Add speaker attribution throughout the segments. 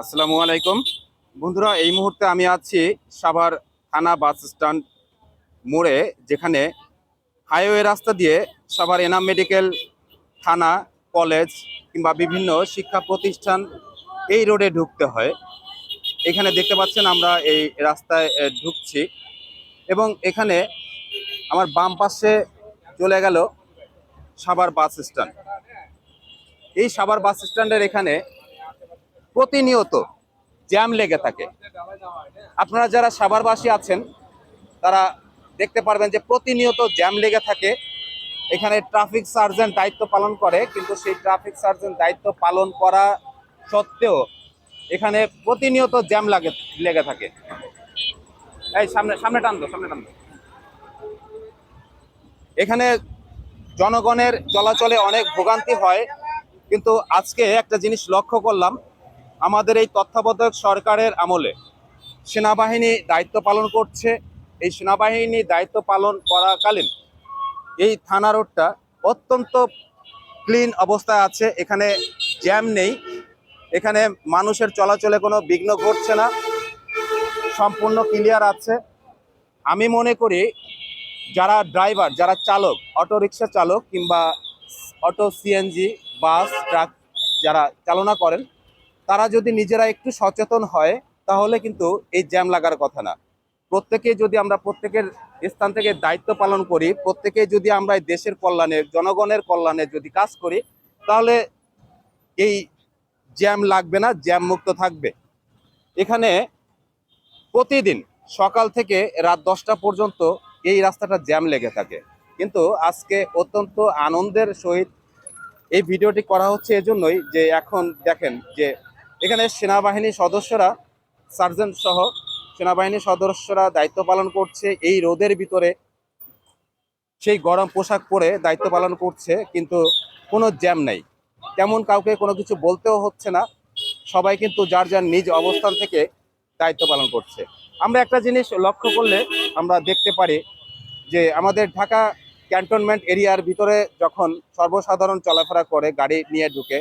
Speaker 1: আসসালামু আলাইকুম। বন্ধুরা, এই মুহূর্তে আমি আছি সাভার থানা বাস স্ট্যান্ড মোড়ে, যেখানে হাইওয়ে রাস্তা দিয়ে সাভার এনাম মেডিকেল থানা, কলেজ কিংবা বিভিন্ন শিক্ষা প্রতিষ্ঠান এই রোডে ঢুকতে হয়। এখানে দেখতে পাচ্ছেন আমরা এই রাস্তায় ঢুকছি এবং এখানে আমার বাম পাশে চলে গেল সাভার বাস স্ট্যান্ড। এই সাভার বাস স্ট্যান্ডের এখানে প্রতিনিয়ত জ্যাম লেগে থাকে। আপনারা যারা সাভারবাসী আছেন, তারা দেখতে পারবেন যে প্রতিনিয়ত জ্যাম লেগে থাকে। এখানে ট্রাফিক সার্জেন্ট দায়িত্ব পালন করে, কিন্তু সেই ট্রাফিক সার্জেন্ট দায়িত্ব পালন করা সত্ত্বেও এখানে প্রতিনিয়ত জ্যাম লাগে, লেগে থাকে। এই সামনে সামনে টান সামনে টান। এখানে জনগণের চলাচলে অনেক ভোগান্তি হয়, কিন্তু আজকে একটা জিনিস লক্ষ্য করলাম আমাদের এই তত্ত্বাবধায়ক সরকারের আমলে সেনাবাহিনী দায়িত্ব পালন করছে। এই সেনাবাহিনী দায়িত্ব পালন করাকালীন এই থানা রোডটা অত্যন্ত ক্লিন অবস্থায় আছে। এখানে জ্যাম নেই। এখানে মানুষের চলাচলে কোনো বিঘ্ন ঘটছে না। সম্পূর্ণ ক্লিয়ার আছে। আমি মনে করি যারা ড্রাইভার, যারা চালক অটো রিক্সা চালক কিংবা অটো সিএনজি, বাস, ট্রাক যারা চালনা করেন তারা যদি নিজেরা একটু সচেতন হয়, তাহলে কিন্তু এই জ্যাম লাগার কথা না। প্রত্যেকে যদি আমরা প্রত্যেকের স্থান থেকে দায়িত্ব পালন করি, প্রত্যেকে যদি আমরা দেশের কল্যাণে, জনগণের কল্যাণে যদি কাজ করি, তাহলে এই জ্যাম লাগবে না, জ্যাম মুক্ত থাকবে। এখানে প্রতিদিন সকাল থেকে রাত দশটা পর্যন্ত এই রাস্তাটা জ্যাম লেগে থাকে। কিন্তু আজকে অত্যন্ত আনন্দের সহিত এই ভিডিওটি করা হচ্ছে এজন্যই যে এখন দেখেন যে এখানে সেনাবাহিনীর সদস্যরা, সার্জেন্ট সহ সেনাবাহিনীর সদস্যরা দায়িত্ব পালন করছে। এই রোদের ভিতরে সেই গরম পোশাক পরে দায়িত্ব পালন করছে, কিন্তু কোনো জ্যাম নেই। তেমন কাউকে কোনো কিছু বলতেও হচ্ছে না। সবাই কিন্তু যার যার নিজ অবস্থান থেকে দায়িত্ব পালন করছে। আমরা একটা জিনিস লক্ষ্য করলে আমরা দেখতে পারি যে আমাদের ঢাকা ক্যান্টনমেন্ট এরিয়ার ভিতরে যখন সর্বসাধারণ চলাফেরা করে, গাড়ি নিয়ে ঢুকে,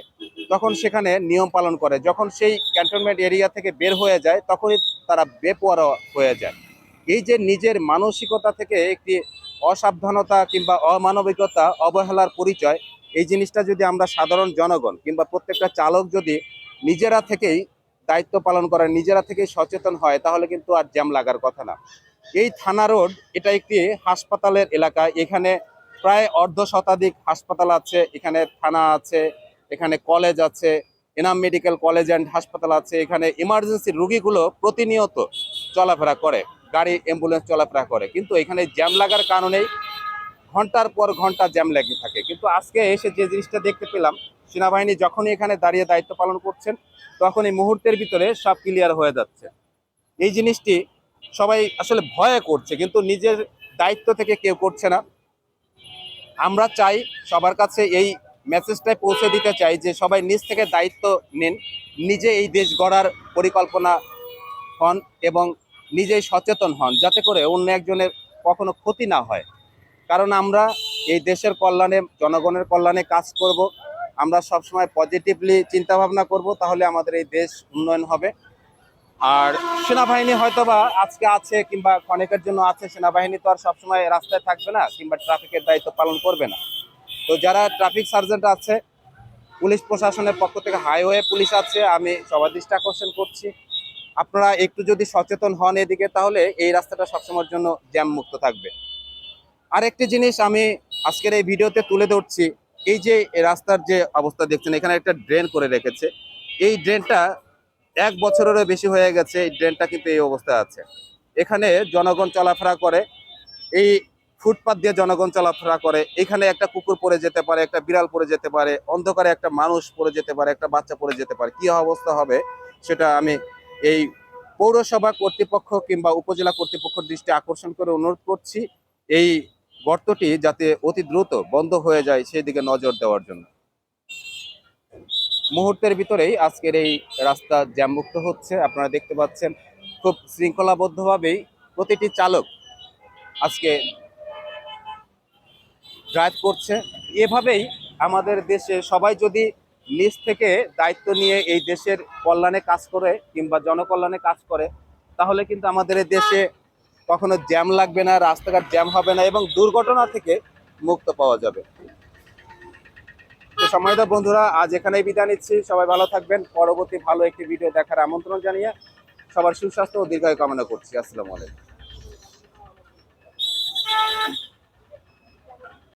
Speaker 1: তখন সেখানে নিয়ম পালন করে। যখন সেই ক্যান্টনমেন্ট এরিয়া থেকে বের হয়ে যায়, তখনই তারা বেপোয়ারা হয়ে যায়। এই যে নিজের মানসিকতা থেকে একটি অসাবধানতা কিংবা অমানবিকতা, অবহেলার পরিচয়, এই জিনিসটা যদি আমরা সাধারণ জনগণ কিংবা প্রত্যেকটা চালক যদি নিজেরা থেকেই দায়িত্ব পালন করে নিজেরা থেকেই সচেতন হয়, তাহলে কিন্তু আর জ্যাম লাগার কথা না। এই থানা রোড, এটা একটি হাসপাতালের এলাকা। এখানে প্রায় অর্ধ শতাধিক হাসপাতাল আছে, এখানে থানা আছে, এখানে কলেজ আছে, এনাম মেডিকেল কলেজ অ্যান্ড হাসপাতাল আছে, এখানে ইমার্জেন্সি রুগীগুলো প্রতিনিয়ত চলাফেরা করে, গাড়ি অ্যাম্বুলেন্স চলাফেরা করে। কিন্তু এখানে জ্যাম লাগার কারণেই ঘণ্টার পর ঘণ্টা জ্যাম লেগে থাকে। কিন্তু আজকে এসে যে জিনিসটা দেখতে পেলাম, সেনাবাহিনী যখনই এখানে দাঁড়িয়ে দায়িত্ব পালন করছেন তখন এই মুহূর্তের ভিতরে সব ক্লিয়ার হয়ে যাচ্ছে। এই জিনিসটি সবাই আসলে ভয়ে করছে, কিন্তু নিজের দায়িত্ব থেকে কেউ করছে না। আমরা চাই সবার কাছে এই মেসেজটাই পৌঁছে দিতে চাই যে সবাই নিজ থেকে দায়িত্ব নিন, নিজে এই দেশ গড়ার পরিকল্পনা হন এবং নিজেই সচেতন হন, যাতে করে অন্য একজনের কখনো ক্ষতি না হয়। কারণ আমরা এই দেশের কল্যাণে, জনগণের কল্যাণে কাজ করব, আমরা সবসময় পজিটিভলি চিন্তাভাবনা করব, তাহলে আমাদের এই দেশ উন্নয়ন হবে। আর সেনাবাহিনী হয়তো বা আজকে আছে কিংবা ক্ষণিকের জন্য আছে, সেনাবাহিনী তো আর সবসময় রাস্তায় থাকবে না কিংবা ট্রাফিকের দায়িত্ব পালন করবে না। তো যারা ট্রাফিক সার্জেন্ট আছে, পুলিশ প্রশাসনের পক্ষ থেকে হাইওয়ে পুলিশ আছে, আমি সবার দৃষ্টি আকর্ষণ করছি। আপনারা একটু যদি সচেতন হন এদিকে, তাহলে এই রাস্তাটা সবসময়ের জন্য জ্যাম মুক্ত থাকবে। আরেকটি জিনিস আমি আজকের এই ভিডিওতে তুলে ধরছি, এই যে রাস্তার যে অবস্থা দেখছেন, এখানে একটা ড্রেন করে রেখেছে। এই ড্রেনটা এক বছরেরও বেশি হয়ে গেছে, এই ড্রেনটা কিন্তু এই অবস্থায় আছে। এখানে জনগণ চলাফেরা করে, এই ফুটপাত দিয়ে জনগণ চলাফেরা করে। এখানে একটা কুকুর পড়ে যেতে পারে, একটা বিড়াল পড়ে যেতে পারে, অন্ধকারে একটা মানুষ পড়ে যেতে পারে, একটা বাচ্চা পড়ে যেতে পারে। কি অবস্থা হবে, সেটা আমি এই পৌরসভা কর্তৃপক্ষ কিংবা উপজেলা কর্তৃপক্ষের দৃষ্টি আকর্ষণ করে অনুরোধ করছি। এই গর্তটি যাতে অতি দ্রুত বন্ধ হয়ে যায় সেই দিকে নজর দেওয়ার জন্য। মুহূর্তের ভিতরেই আজকের এই রাস্তা জ্যামমুক্ত হচ্ছে। আপনারা দেখতে পাচ্ছেন, খুব শৃঙ্খলাবদ্ধভাবেই প্রতিটি চালক আজকে ড্রাইভ করছে। এভাবেই আমাদের দেশে সবাই যদি নিজ থেকে দায়িত্ব নিয়ে এই দেশের কল্যাণে কাজ করে কিংবা জনকল্যাণে কাজ করে, তাহলে কিন্তু আমাদের দেশে কখনো জ্যাম লাগবে না, রাস্তাঘাট জ্যাম হবে না এবং দুর্ঘটনা থেকে মুক্ত পাওয়া যাবে। তো সময়দা বন্ধুরা, আজ এখানেই বিদায় নিচ্ছি। সবাই ভালো থাকবেন। পরবর্তী ভালো একটি ভিডিও দেখার আমন্ত্রণ জানিয়ে সবার সুস্বাস্থ্য ও দীর্ঘায়ু কামনা করছি। আসসালামু আলাইকুম।